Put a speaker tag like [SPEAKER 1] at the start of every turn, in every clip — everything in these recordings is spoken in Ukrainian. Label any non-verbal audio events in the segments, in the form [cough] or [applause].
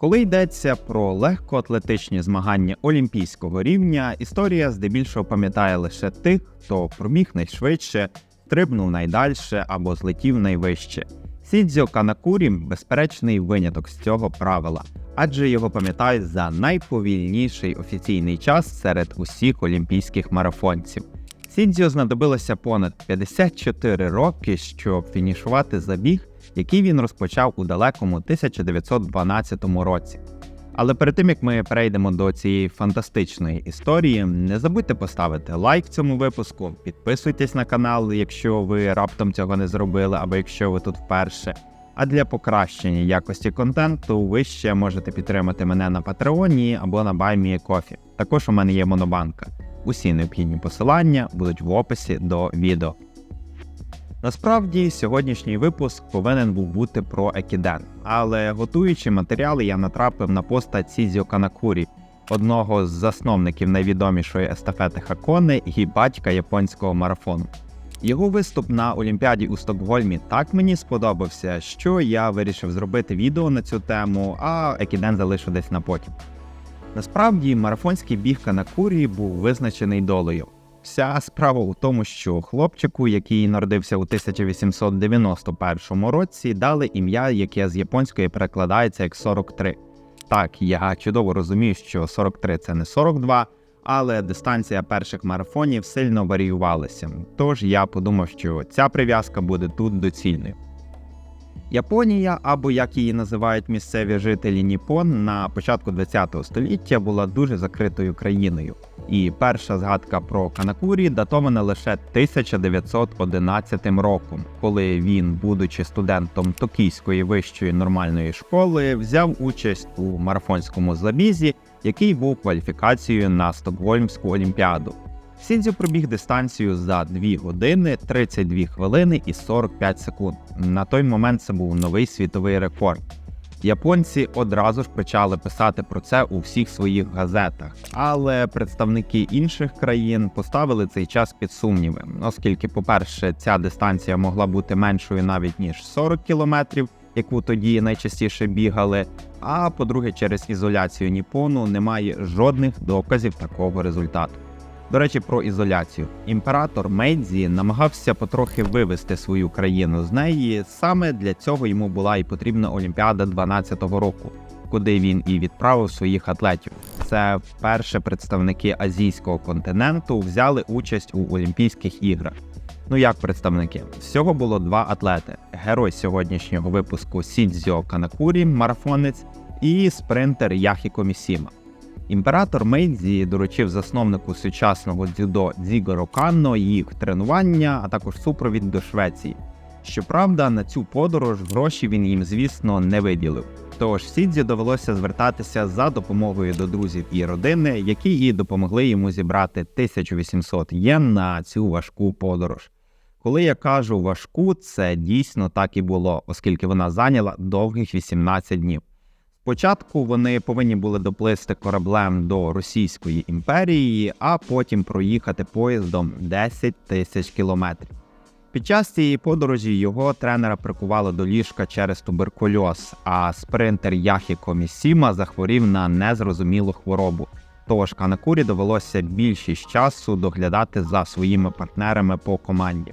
[SPEAKER 1] Коли йдеться про легкоатлетичні змагання олімпійського рівня, історія здебільшого пам'ятає лише тих, хто проміг найшвидше, стрибнув найдальше або злетів найвище. Сідзьо Канакурі безперечний виняток з цього правила, адже його пам'ятають за найповільніший офіційний час серед усіх олімпійських марафонців. Сідзьо знадобилося понад 54 роки, щоб фінішувати забіг, який він розпочав у далекому 1912 році. Але перед тим як ми перейдемо до цієї фантастичної історії, не забудьте поставити лайк цьому випуску, підписуйтесь на канал, якщо ви раптом цього не зробили, або якщо ви тут вперше. А для покращення якості контенту ви ще можете підтримати мене на Патреоні або на BuyMeACoffee. Також у мене є монобанка. Усі необхідні посилання будуть в описі до відео. Насправді, сьогоднішній випуск повинен був бути про Екіден, але готуючи матеріали, я натрапив на поста Цізіо Канакурі, одного з засновників найвідомішої естафети Хакони і батька японського марафону. Його виступ на Олімпіаді у Стокгольмі так мені сподобався, що я вирішив зробити відео на цю тему, а Екіден залишу десь на потім. Насправді, марафонський біг Канакурі був визначений долею. Вся справа у тому, що хлопчику, який народився у 1891 році, дали ім'я, яке з японської перекладається як 43. Так, я чудово розумію, що 43 це не 42, але дистанція перших марафонів сильно варіювалася. Тож я подумав, що ця прив'язка буде тут доцільною. Японія, або як її називають місцеві жителі Ніпон, на початку ХХ століття була дуже закритою країною. І перша згадка про Канакурі датована лише 1911 роком, коли він, будучи студентом Токійської вищої нормальної школи, взяв участь у марафонському забізі, який був кваліфікацією на Стокгольмську олімпіаду. Сідзю пробіг дистанцію за 2 години, 32 хвилини і 45 секунд. На той момент це був новий світовий рекорд. Японці одразу ж почали писати про це у всіх своїх газетах, але представники інших країн поставили цей час під сумніви, оскільки, по-перше, ця дистанція могла бути меншою навіть ніж 40 кілометрів, яку тоді найчастіше бігали. А по-друге, через ізоляцію Ніпону немає жодних доказів такого результату. До речі, про ізоляцію. Імператор Мейдзі намагався потрохи вивести свою країну з неї. Саме для цього йому була і потрібна Олімпіада 12-го року, куди він і відправив своїх атлетів. Це вперше представники азійського континенту взяли участь у Олімпійських іграх. Ну як представники? Всього було два атлети: герой сьогоднішнього випуску Сідзьо Канакурі, марафонець, і спринтер Яхіко Місіма. Імператор Мейдзі доручив засновнику сучасного дзюдо Дзігоро Канно їх тренування, а також супровід до Швеції. Щоправда, на цю подорож гроші він їм, звісно, не виділив. Тож Сідзі довелося звертатися за допомогою до друзів і родини, які і допомогли йому зібрати 1800 єн на цю важку подорож. Коли я кажу важку, це дійсно так і було, оскільки вона зайняла довгих 18 днів. Спочатку вони повинні були доплисти кораблем до Російської імперії, а потім проїхати поїздом 10 тисяч кілометрів. Під час цієї подорожі його тренера прикувало до ліжка через туберкульоз, а спринтер Яхіко Місіма захворів на незрозумілу хворобу. Тож Канакурі довелося більшість часу доглядати за своїми партнерами по команді.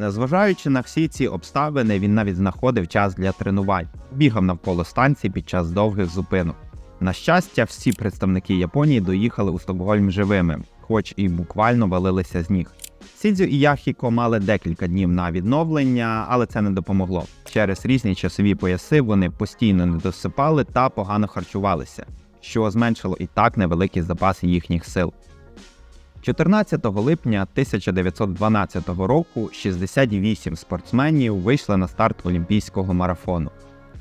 [SPEAKER 1] Незважаючи на всі ці обставини, він навіть знаходив час для тренувань, бігав навколо станції під час довгих зупинок. На щастя, всі представники Японії доїхали у Стокгольм живими, хоч і буквально валилися з ніг. Сідзю і Яхіко мали декілька днів на відновлення, але це не допомогло. Через різні часові пояси вони постійно не досипали та погано харчувалися, що зменшило і так невеликий запас їхніх сил. 14 липня 1912 року 68 спортсменів вийшли на старт олімпійського марафону.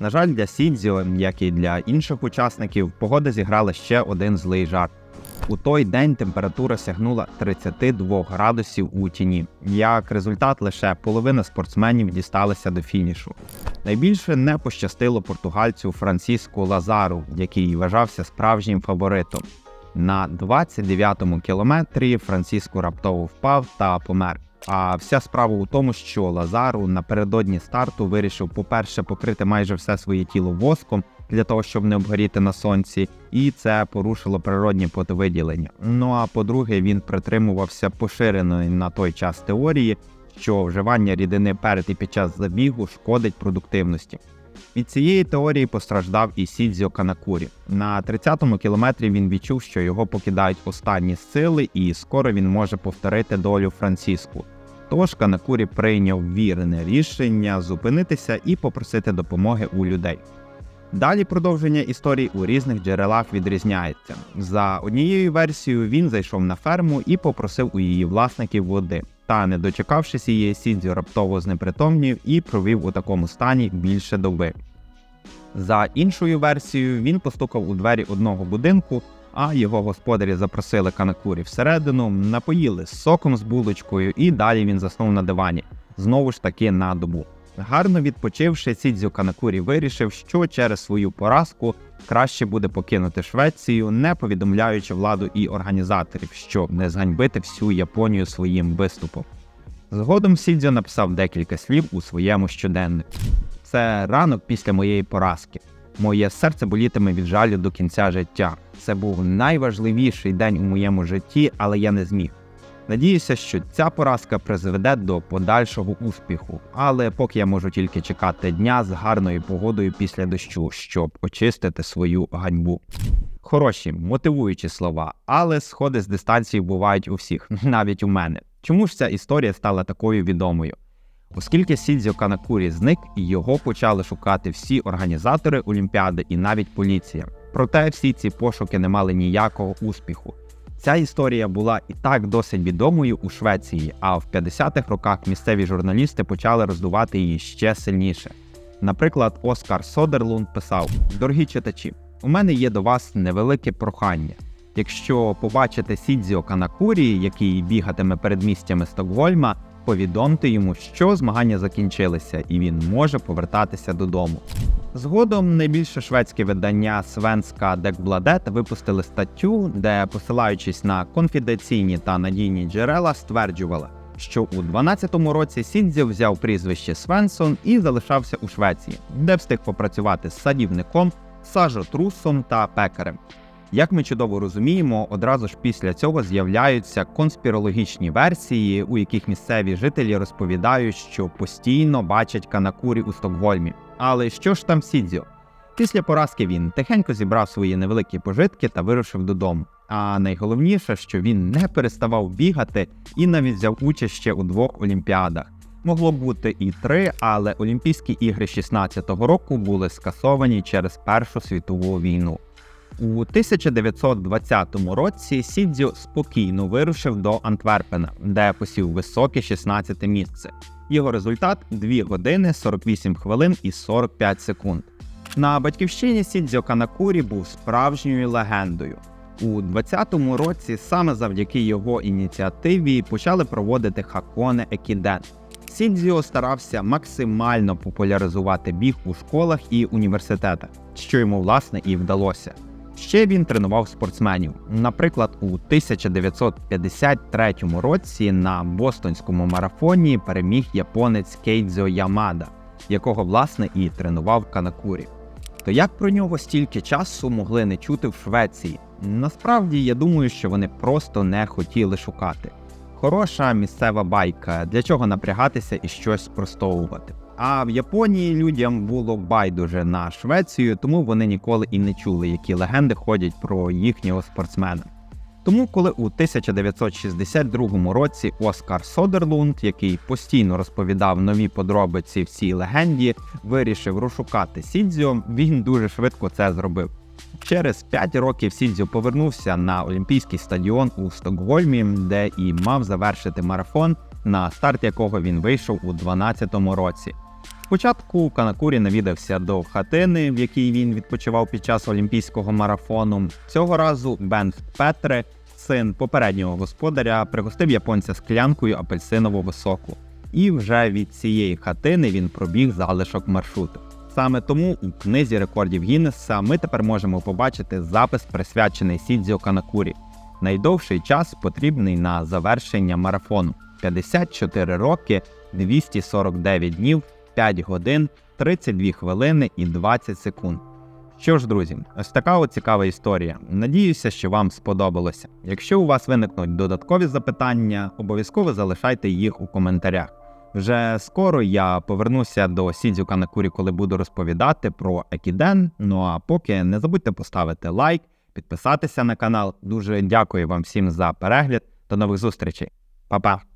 [SPEAKER 1] На жаль, для Сідзіо, як і для інших учасників, погода зіграла ще один злий жарт. У той день температура сягнула 32 градусів у тіні. Як результат, лише половина спортсменів дісталася до фінішу. Найбільше не пощастило португальцю Франциску Лазару, який вважався справжнім фаворитом. На 29-му кілометрі Франциско раптово впав та помер. А вся справа у тому, що Лазару напередодні старту вирішив, по-перше, покрити майже все своє тіло воском, для того, щоб не обгоріти на сонці, і це порушило природні потовиділення. Ну а по-друге, він притримувався поширеної на той час теорії, що вживання рідини перед і під час забігу шкодить продуктивності. Від цієї теорії постраждав і Сідзіо Канакурі. На 30-му кілометрі він відчув, що його покидають останні сили, і скоро він може повторити долю Франциску. Тож Канакурі прийняв вірне рішення зупинитися і попросити допомоги у людей. Далі продовження історії у різних джерелах відрізняється. За однією версією, він зайшов на ферму і попросив у її власників води. Та, не дочекавшись її, Сідзі раптово знепритомнів і провів у такому стані більше доби. За іншою версією, він постукав у двері одного будинку, а його господарі запросили канакурі всередину, напоїли соком з булочкою, і далі він заснув на дивані, знову ж таки на добу. Гарно відпочивши, Сідзю Канакурі вирішив, що через свою поразку краще буде покинути Швецію, не повідомляючи владу і організаторів, щоб не зганьбити всю Японію своїм виступом. Згодом Сідзю написав декілька слів у своєму щоденнику. Це ранок після моєї поразки. Моє серце болітиме від жалю до кінця життя. Це був найважливіший день у моєму житті, але я не зміг. Надіюся, що ця поразка призведе до подальшого успіху, але поки я можу тільки чекати дня з гарною погодою після дощу, щоб очистити свою ганьбу. Хороші, мотивуючі слова, але сходи з дистанції бувають у всіх, [laughs] навіть у мене. Чому ж ця історія стала такою відомою? Оскільки Сідзьо Канакурі зник, і його почали шукати всі організатори Олімпіади і навіть поліція. Проте всі ці пошуки не мали ніякого успіху. Ця історія була і так досить відомою у Швеції, а в 50-х роках місцеві журналісти почали роздувати її ще сильніше. Наприклад, Оскар Содерлунд писав: Дорогі читачі, у мене є до вас невелике прохання. Якщо побачите Сідзіо Канакурі, який бігатиме передмістями Стокгольма, повідомте йому, що змагання закінчилися, і він може повертатися додому. Згодом найбільше шведське видання Свенська Декбладет випустили статтю, де, посилаючись на конфіденційні та надійні джерела, стверджували, що у 12-му році Сідзіо взяв прізвище Свенсон і залишався у Швеції, де встиг попрацювати з садівником, сажотрусом та пекарем. Як ми чудово розуміємо, одразу ж після цього з'являються конспірологічні версії, у яких місцеві жителі розповідають, що постійно бачать канакурі у Стокгольмі. Але що ж там Сідзіо? Після поразки він тихенько зібрав свої невеликі пожитки та вирушив додому. А найголовніше, що він не переставав бігати і навіть взяв участь ще у двох олімпіадах. Могло бути і три, але Олімпійські ігри 16-го року були скасовані через Першу світову війну. У 1920 році Сідзю спокійно вирушив до Антверпена, де посів високе 16 місце. Його результат 2 години 48 хвилин і 45 секунд. На батьківщині Сідзьо Канакурі був справжньою легендою. У 20-му році саме завдяки його ініціативі почали проводити хаконе Екіден. Сідзіо старався максимально популяризувати біг у школах і університетах, що йому власне і вдалося. Ще він тренував спортсменів. Наприклад, у 1953 році на бостонському марафоні переміг японець Кейдзо Ямада, якого власне і тренував Канакурі. То як про нього стільки часу могли не чути в Швеції? Насправді я думаю, що вони просто не хотіли шукати. Хороша місцева байка, для чого напрягатися і щось спростовувати. А в Японії людям було байдуже на Швецію, тому вони ніколи і не чули, які легенди ходять про їхнього спортсмена. Тому, коли у 1962 році Оскар Содерлунд, який постійно розповідав нові подробиці в цій легенді, вирішив розшукати Сідзьо, він дуже швидко це зробив. Через 5 років Сідзьо повернувся на Олімпійський стадіон у Стокгольмі, де і мав завершити марафон, на старт якого він вийшов у 2012 році. Спочатку Канакурі навідався до хатини, в якій він відпочивав під час олімпійського марафону. Цього разу Бен Петре, син попереднього господаря, пригостив японця склянкою апельсинового соку. І вже від цієї хатини він пробіг залишок маршруту. Саме тому у книзі рекордів Гіннеса ми тепер можемо побачити запис, присвячений Сідзіо Канакурі. Найдовший час потрібний на завершення марафону 54 роки, 249 днів, 5 годин, 32 хвилини і 20 секунд. Що ж, друзі, ось така от цікава історія. Надіюся, що вам сподобалося. Якщо у вас виникнуть додаткові запитання, обов'язково залишайте їх у коментарях. Вже скоро я повернуся до Сідзюка на курі, коли буду розповідати про Екіден. Ну а поки не забудьте поставити лайк, підписатися на канал. Дуже дякую вам всім за перегляд. До нових зустрічей. Па-па!